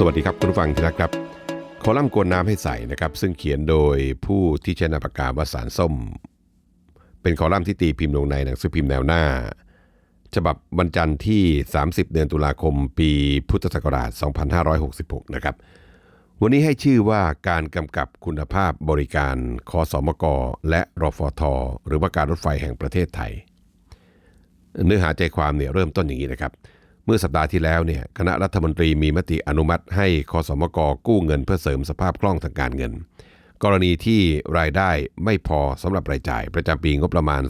สวัสดีครับคุณผู้ฟังที่รักครับ คอลัมน์กวนน้ำให้ใส่นะครับ ซึ่งเขียนโดยผู้ที่ใช้นามปากกาว่าสารส้ม เป็นคอลัมน์ที่ตีพิมพ์ลงในหนังสือพิมพ์แนวหน้า ฉบับวันจันทร์ที่ 30 เดือนตุลาคม ปีพุทธศักราช 2566 นะครับ วันนี้ให้ชื่อว่าการกำกับคุณภาพบริการคอสมกและรฟท หรือว่าการรถไฟแห่งประเทศไทย เนื้อหาใจความเนี่ยเริ่มต้นอย่างนี้นะครับ เมื่อสัปดาห์ที่แล้วเนี่ยคณะรัฐมนตรีมีมติอนุมัติให้คอสมกกู้เงินเพื่อเสริมสภาพคล่องทางการเงิน กรณีที่รายได้ไม่พอสำหรับรายจ่ายประจำปีงบประมาณ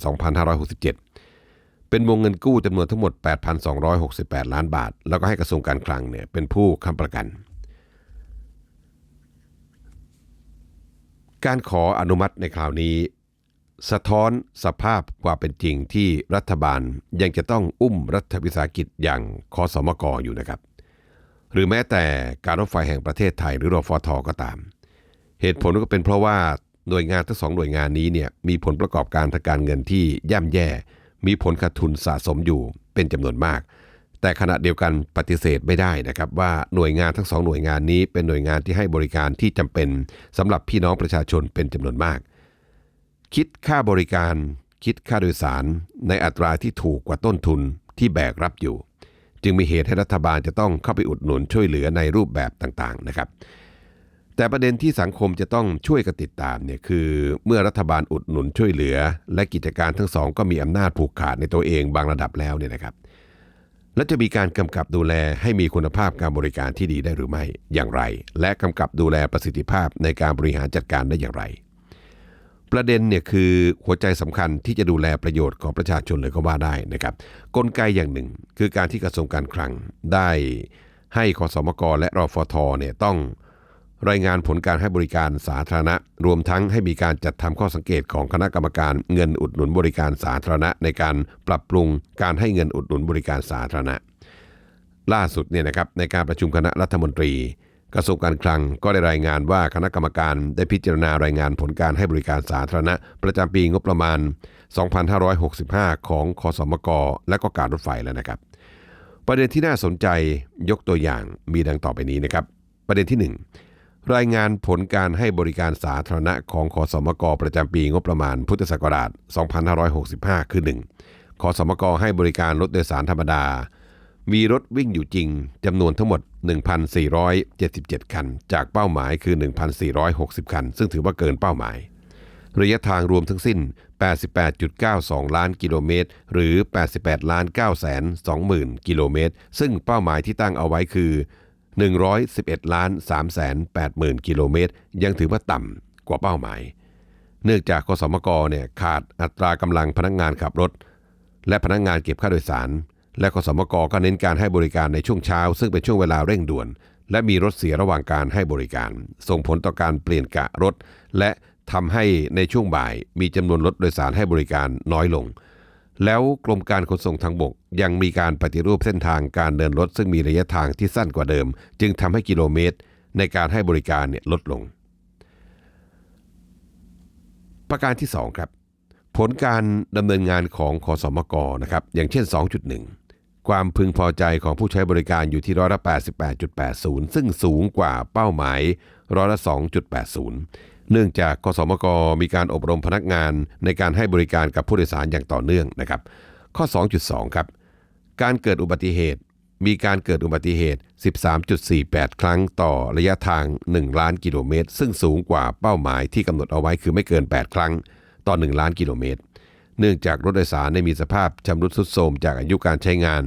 2567 เป็นวงเงินกู้จำนวนทั้งหมด 8,268 ล้านบาท แล้วก็ให้กระทรวงการคลังเนี่ยเป็นผู้ค้ำประกัน การขออนุมัติในคราวนี้ สะท้อนสภาพความเป็นจริงที่รัฐบาลยังจะต้องอุ้มรัฐวิสาหกิจอย่างคอสมกออยู่นะครับ หรือแม้แต่การรถไฟแห่งประเทศไทยหรือรอฟทก็ตาม เหตุผลก็เป็นเพราะว่าหน่วยงานทั้งสองหน่วยงานนี้เนี่ยมีผลประกอบการทางการเงินที่ย่ำแย่ มีผลขาดทุนสะสมอยู่เป็นจำนวนมาก แต่ขณะเดียวกันปฏิเสธไม่ได้นะครับว่าหน่วยงานทั้งสองหน่วยงานนี้เป็นหน่วยงานที่ให้บริการที่จำเป็นสำหรับพี่น้องประชาชนเป็นจำนวนมาก คิดค่าบริการ คิดค่าโดยสารในอัตราที่ถูกกว่าต้นทุนที่แบกรับอยู่ จึงมีเหตุให้รัฐบาลจะต้องเข้าไปอุดหนุนช่วยเหลือในรูปแบบต่างๆนะครับ แต่ประเด็นที่สังคมจะต้องช่วยกันติดตามเนี่ยคือเมื่อรัฐบาลอุดหนุนช่วยเหลือ และกิจการทั้งสองก็มีอำนาจผูกขาดในตัวเองบางระดับแล้วเนี่ยนะครับและจะมีการกำกับดูแลให้มีคุณภาพการบริการที่ดีได้หรือไม่อย่างไร และกำกับดูแลประสิทธิภาพในการบริหารจัดการได้อย่างไร ประเด็นเนี่ยคือหัวใจสำคัญที่จะดูแลประโยชน์ของประชาชนเลยก็ว่าได้นะครับ กลไกอย่างหนึ่ง คือการที่กระทรวงการคลังได้ให้คสมกและรอฟทเนี่ยต้องรายงานผลการให้บริการสาธารณะ รวมทั้งให้มีการจัดทำข้อสังเกตของคณะกรรมการเงินอุดหนุนบริการสาธารณะ ในการปรับปรุงการให้เงินอุดหนุนบริการสาธารณะ ล่าสุดเนี่ยนะครับในการประชุมคณะรัฐมนตรี กระทรวงการคลังก็ได้รายงานว่าคณะกรรมการได้พิจารณารายงานผลการให้บริการสาธารณะ ประจำปีงบประมาณ 2565 ของคอสมกและก็การรถไฟแล้วนะครับ ประเด็นที่น่าสนใจยกตัวอย่างมีดังต่อไปนี้นะครับ ประเด็นที่ 1 รายงานผลการให้บริการสาธารณะของคอสมกประจำปีงบประมาณพุทธศักราช 2565 คือ 1. คอสมกให้บริการรถโดยสารธรรมดา มีรถวิ่งอยู่จริงจำนวนทั้งหมด 1,477 คัน จากเป้าหมายคือ 1,460 คัน ซึ่งถือว่าเกินเป้าหมาย ระยะทางรวมทั้งสิ้น 88.92 ล้านกิโลเมตร หรือ 88ล้าน9แสน20,000 กิโลเมตร ซึ่งเป้าหมายที่ตั้งเอาไว้คือ 111ล้าน3แสน80,000 กิโลเมตร ยังถือว่าต่ำกว่าเป้าหมาย เนื่องจากคสมกเนี่ยขาดอัตรากำลังพนักงานขับรถ และพนักงานเก็บค่าโดยสาร และคสมกก็เน้นการให้บริการในช่วงเช้า ซึ่งเป็นช่วงเวลาเร่งด่วน และมีรถเสียระหว่างการให้บริการ ส่งผลต่อการเปลี่ยนกะรถ และทำให้ในช่วงบ่าย มีจำนวนรถโดยสารให้บริการน้อยลง แล้วกรมการขนส่งทางบก ยังมีการปฏิรูปเส้นทางการเดินรถ ซึ่งมีระยะทางที่สั้นกว่าเดิม จึงทำให้กิโลเมตร ในการให้บริการเนี่ยลดลง ประการที่ 2 ครับ ผลการดำเนินงานของคอสมกนะครับอย่างเช่น 2.1 ความพึงพอใจของผู้ใช้บริการอยู่ที่ร้อยละ88.80 ซึ่งสูงกว่าเป้าหมายร้อยละ2.80 เนื่องจากคสมกมีการอบรมพนักงานในการให้บริการกับผู้โดยสารอย่างต่อเนื่องนะครับ ข้อ 2.2 ครับ การเกิดอุบัติเหตุ มีการเกิดอุบัติเหตุ 13.48 ครั้งต่อระยะทาง 1 ล้านกิโลเมตร ซึ่งสูงกว่าเป้าหมายที่กำหนดเอาไว้คือไม่เกิน 8 ครั้ง ต่อ 1 ล้านกิโลเมตร เนื่องจากรถโดยสารได้มีสภาพชำรุดทรุดโทรมจากอายุการใช้งาน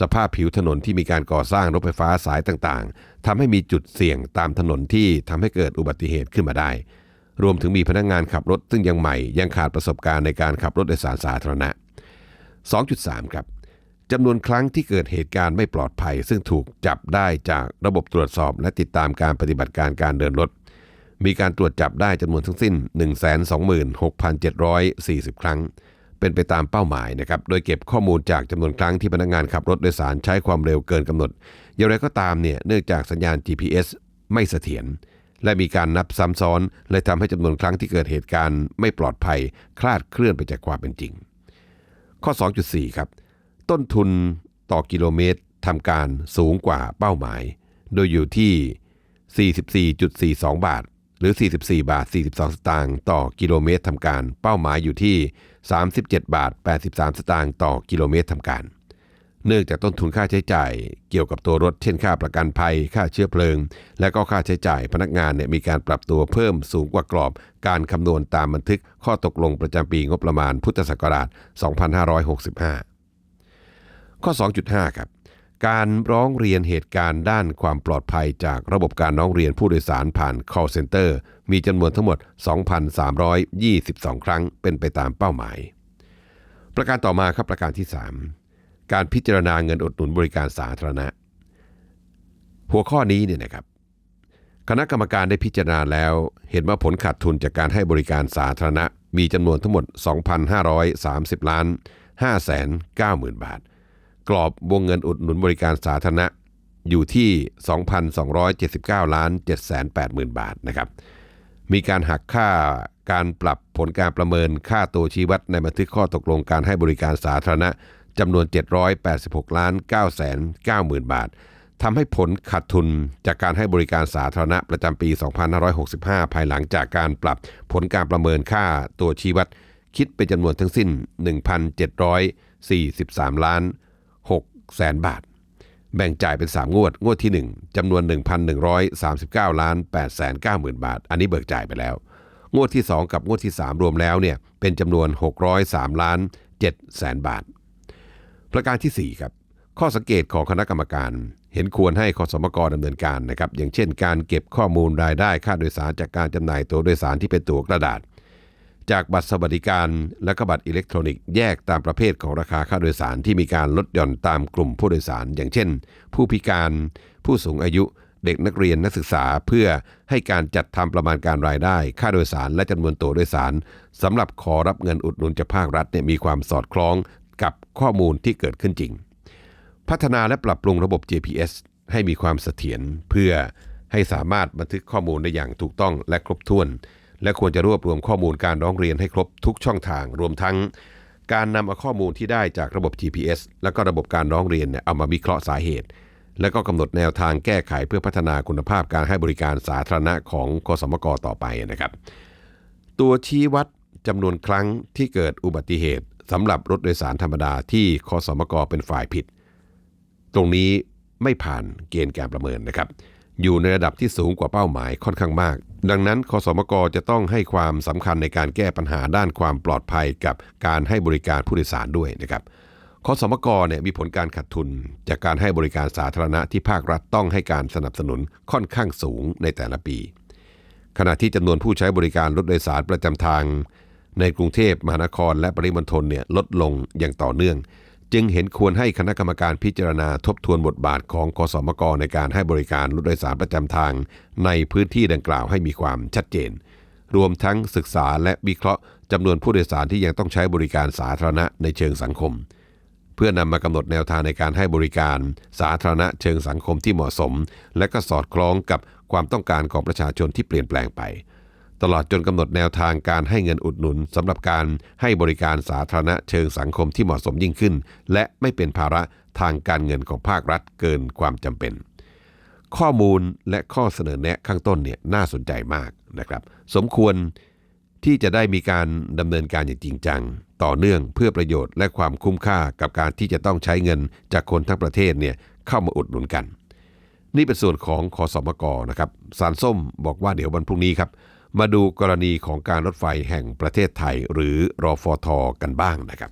สภาพผิวถนนที่มีการก่อสร้างรถไฟฟ้าสายต่างๆทำให้มีจุดเสี่ยงตามถนนที่ทำให้เกิดอุบัติเหตุขึ้นมาได้ รวมถึงมีพนักงานขับรถซึ่งยังใหม่ยังขาดประสบการณ์ในการขับรถโดยสารสาธารณะ 2.3 ครับจำนวนครั้งที่เกิดเหตุการณ์ไม่ปลอดภัย ซึ่งถูกจับได้จากระบบตรวจสอบและติดตามการปฏิบัติการการเดินรถ มีการตรวจจับได้จำนวนทั้งสิ้น 126,740 ครั้ง เป็นไปตามเป้าหมายนะครับ โดยเก็บข้อมูลจากจำนวนครั้งที่พนักงานขับรถโดยสารใช้ความเร็วเกินกำหนด อย่างไรก็ตามเนี่ยเนื่องจากสัญญาณ GPS ไม่เสถียรและมีการนับซ้ำซ้อนเลยทำให้จำนวนครั้งที่เกิดเหตุการณ์ไม่ปลอดภัยคลาดเคลื่อนไปจากความเป็นจริง ข้อ 2.4 ครับ ต้นทุนต่อกิโลเมตรทำการสูงกว่าเป้าหมาย โดยอยู่ที่ 44.42 บาท หรือ 44 บาท 42 สตางค์ต่อกิโลเมตรทำการ เป้าหมายอยู่ที่ 37 บาท 83 สตางค์ต่อกิโลเมตรทำการ เนื่องจากต้นทุนค่าใช้จ่าย เกี่ยวกับตัวรถเช่นค่าประกันภัย ค่าเชื้อเพลิง และก็ค่าใช้จ่ายพนักงานเนี่ยมีการปรับตัวเพิ่มสูงกว่ากรอบ การคำนวณตามบันทึกข้อตกลงประจำปีงบประมาณพุทธศักราช 2565 ข้อ 2.5 ครับ การร้องเรียนเหตุการณ์ด้านความปลอดภัยจากระบบการร้องเรียนผู้โดยสารผ่าน call center มีจำนวนทั้งหมด 2,322 ครั้งเป็นไปตามเป้าหมาย ประการต่อมาครับประการที่ 3 การพิจารณาเงินอุดหนุนบริการสาธารณะ หัวข้อนี้เนี่ยนะครับ คณะกรรมการได้พิจารณาแล้ว เห็นว่าผลขาดทุนจากการให้บริการสาธารณะ มีจำนวนทั้งหมด 2,530 ล้าน5,90,000 บาท กรอบวงเงินอุดหนุนบริการสาธารณะอยู่ที่ 2,279 ล้าน7แสน80,000 บาทนะครับ มีการหักค่าการปรับผลการประเมินค่าตัวชี้วัดในบันทึกข้อตกลงการให้บริการสาธารณะจำนวน 786 ล้าน9แสน90,000 บาททำให้ผลขาดทุนจากการให้บริการสาธารณะประจำปี 2565 ภายหลังจากการปรับผลการประเมินค่าตัวชี้วัด คิดเป็นจำนวนทั้งสิ้น 1,743 ล้าน 6แสนบาท แบ่งจ่ายเป็น 3 งวด งวดที่ 1จำนวน 1,139ล้าน8แสน90,000บาท อันนี้เบิกจ่ายไปแล้ว งวดที่ 2 กับงวดที่ 3 รวมแล้วเนี่ยเป็นจำนวน 603ล้าน7แสนบาท ประการทีสี่4 ครับ ข้อสังเกตของคณะกรรมการเห็นควรให้คอสมกรดำเนินการนะครับอย่างเช่น การเก็บข้อมูลรายได้ค่าโดยสารจากการจำหน่ายตั๋วโดยสารที่เป็นตั๋วกระดาษ จากบัตรสวัสดิการและก็บัตรอิเล็กทรอนิกส์แยกตามประเภทของราคาค่าโดยสารที่มีการลดหย่อนตามกลุ่มผู้โดยสาร อย่างเช่น ผู้พิการ ผู้สูงอายุเด็กนักเรียนนักศึกษาเพื่อให้การจัดทำประมาณการรายได้ ค่าโดยสารและจำนวนตั๋วโดยสารสำหรับขอรับเงินอุดหนุนจากภาครัฐเนี่ยมีความสอดคล้องกับข้อมูลที่เกิดขึ้นจริง พัฒนาและปรับปรุงระบบ GPS ให้มีความเสถียรเพื่อให้สามารถบันทึกข้อมูลได้อย่างถูกต้องและครบถ้วน และควรจะรวบรวมข้อมูลการร้องเรียนให้ครบทุกช่องทางรวมทั้ง การนำเอาข้อมูลที่ได้จากระบบ GPS และก็ระบบการร้องเรียนเนี่ยเอามาวิเคราะห์สาเหตุ และก็กำหนดแนวทางแก้ไขเพื่อพัฒนาคุณภาพการให้บริการสาธารณะของกสมกต่อไปนะครับ ตัวชี้วัดจำนวนครั้งที่เกิดอุบัติเหตุสำหรับรถโดยสารธรรมดาที่คสมกเป็นฝ่ายผิด ตรงนี้ไม่ผ่านเกณฑ์การประเมินนะครับ อยู่ในระดับที่สูงกว่าเป้าหมายค่อนข้างมาก ดังนั้นคสมกจะต้องให้ความสำคัญในการแก้ปัญหาด้านความปลอดภัยกับการให้บริการผู้โดยสารด้วยนะครับคสมกเนี่ยมีผลการขาดทุน จากการให้บริการสาธารณะที่ภาครัฐต้องให้การสนับสนุนค่อนข้างสูงในแต่ละปี ขณะที่จำนวนผู้ใช้บริการรถโดยสารประจำทาง ในกรุงเทพมหานครและปริมณฑลเนี่ยลดลงอย่างต่อเนื่อง จึงเห็นควรให้คณะกรรมการพิจารณาทบทวนบทบาทของกสมกในการให้บริการรถโดยสารประจำทาง ในพื้นที่ดังกล่าวให้มีความชัดเจน รวมทั้งศึกษาและวิเคราะห์จำนวนผู้โดยสารที่ยังต้องใช้บริการสาธารณะในเชิงสังคม เพื่อนำมากำหนดแนวทางในการให้บริการสาธารณะเชิงสังคมที่เหมาะสม และก็สอดคล้องกับความต้องการของประชาชนที่เปลี่ยนแปลงไป ตลอดจนกำหนดแนวทางการให้เงินอุดหนุนสำหรับการให้บริการสาธารณะเชิงสังคมที่เหมาะสมยิ่งขึ้น และไม่เป็นภาระทางการเงินของภาครัฐเกินความจำเป็น ข้อมูลและข้อเสนอแนะข้างต้นเนี่ยน่าสนใจมากนะครับ สมควรที่จะได้มีการดำเนินการอย่างจริงจัง ต่อเนื่องเพื่อประโยชน์และความคุ้มค่ากับการที่จะต้องใช้เงินจากคนทั้งประเทศเนี่ยเข้ามาอุดหนุนกัน นี่เป็นส่วนของคอสมกนะครับสารส้มบอกว่าเดี๋ยววันพรุ่งนี้ครับ มาดูกรณีของการรถไฟแห่งประเทศไทย หรือรอฟอทอกันบ้างนะครับ